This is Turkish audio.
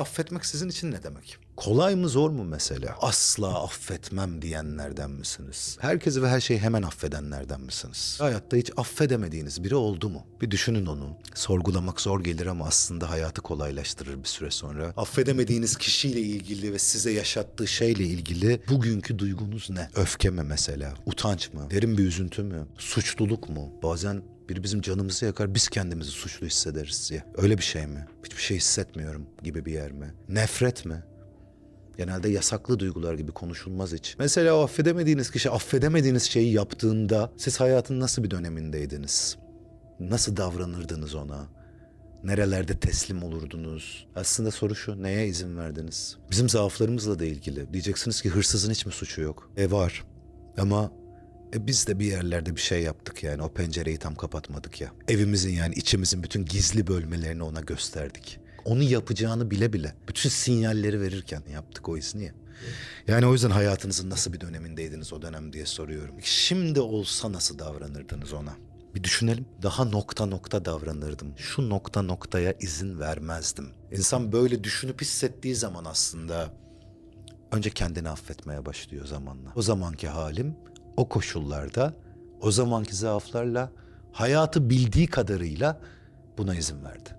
Affetmek sizin için ne demek? Kolay mı zor mu mesela? Asla affetmem diyenlerden misiniz? Herkesi ve her şeyi hemen affedenlerden misiniz? Hayatta hiç affedemediğiniz biri oldu mu? Bir düşünün onu. Sorgulamak zor gelir ama aslında hayatı kolaylaştırır bir süre sonra. Affedemediğiniz kişiyle ilgili ve size yaşattığı şeyle ilgili bugünkü duygunuz ne? Öfke mi mesela? Utanç mı? Derin bir üzüntü mü? Suçluluk mu? Bazen biri bizim canımızı yakar, biz kendimizi suçlu hissederiz diye. Öyle bir şey mi? Hiçbir şey hissetmiyorum gibi bir yer mi? Nefret mi? Genelde yasaklı duygular gibi konuşulmaz hiç. Mesela o affedemediğiniz kişi affedemediğiniz şeyi yaptığında siz hayatın nasıl bir dönemindeydiniz? Nasıl davranırdınız ona? Nerelerde teslim olurdunuz? Aslında soru şu, neye izin verdiniz? Bizim zaaflarımızla da ilgili. Diyeceksiniz ki hırsızın hiç mi suçu yok? E var. Ama e biz de bir yerlerde bir şey yaptık yani. O pencereyi tam kapatmadık ya. Evimizin yani içimizin bütün gizli bölmelerini ona gösterdik. Onu yapacağını bile bile. Bütün sinyalleri verirken yaptık o izni ya. Yani o yüzden hayatınızın nasıl bir dönemindeydiniz o dönem diye soruyorum. Şimdi olsa nasıl davranırdınız ona? Bir düşünelim. Daha nokta nokta davranırdım. Şu nokta noktaya izin vermezdim. İnsan böyle düşünüp hissettiği zaman aslında önce kendini affetmeye başlıyor zamanla. O zamanki halim o koşullarda, o zamanki zaaflarla hayatı bildiği kadarıyla buna izin verdi.